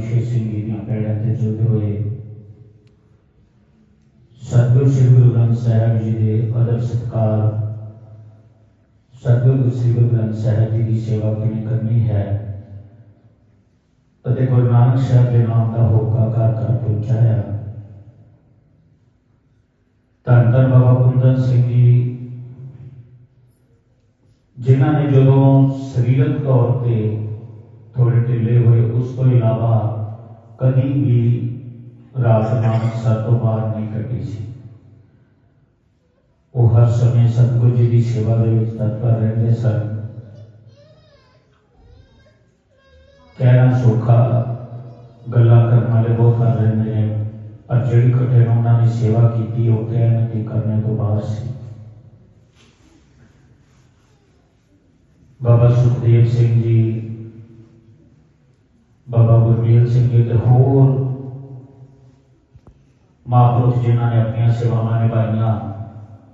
ਵਿਸ਼ੇ ਸਿੰਘ ਜੀ ਦੀਆਂ ਪੈੜਾਂ ਤੇ ਚੱਲਦੇ ਹੋਏ ਸਤਿਗੁਰੂ ਸ੍ਰੀ ਗੁਰੂ ਗ੍ਰੰਥ ਸਾਹਿਬ ਜੀ ਦੇ ਅਦਬ ਸਤਕਾਰ ਸਤਿਗੁਰੂ ਸ੍ਰੀ ਗੁਰੂ ਗ੍ਰੰਥ ਸਾਹਿਬ ਜੀ ਦੀ ਸੇਵਾ ਕਿਵੇਂ ਕਰਨੀ ਹੈ ਅਤੇ ਗੁਰੂ ਨਾਨਕ ਸਾਹਿਬ ਦੇ ਨਾਮ ਦਾ ਹੋਕਾ ਕਰ ਕਰ ਪਹੁੰਚਾਇਆ ਧੰਨ ਧੰਨ ਬਾਬਾ ਕੁੰਦਨ ਸਿੰਘ ਜੀ ਜਿਨ੍ਹਾਂ ਨੇ ਜਦੋਂ ਸਰੀਰਕ ਤੌਰ ਤੇ ਥੋੜੇ ਢਿੱਲੇ ਹੋਏ ਉਸ ਕਦੀ ਵੀ ਰਾਤ ਨਾਨਕਸਰ ਤੋਂ ਬਾਹਰ ਨਹੀਂ ਕੱਟੀ ਸੀ। ਉਹ ਹਰ ਸਮੇਂ ਸਤਿਗੁਰੂ ਜੀ ਦੀ ਸੇਵਾ ਦੇ ਵਿੱਚ ਤਤਪਰ ਰਹਿੰਦੇ ਸਨ। ਕਹਿਣਾ ਸੌਖਾ, ਗੱਲਾਂ ਕਰਨ ਵਾਲੇ ਬਹੁਤ ਕਰ ਰਹਿੰਦੇ ਨੇ, ਪਰ ਜਿਹੜੀ ਘਟਨਾ ਉਹਨਾਂ ਨੇ ਸੇਵਾ ਕੀਤੀ, ਉਹ ਕਹਿਣ ਦੀ ਕਰਨੇ ਤੋਂ ਬਾਹਰ ਸੀ। ਬਾਬਾ ਸੁਖਦੇਵ ਸਿੰਘ ਜੀ ਬਾਬਾ ਸਿੰਘ ਜੀ ਤੇ ਹੋਰ ਮਹਾਂਪੁਰਖ ਜਿਨ੍ਹਾਂ ਨੇ ਆਪਣੀਆਂ ਸੇਵਾਵਾਂ ਨਿਭਾਈਆਂ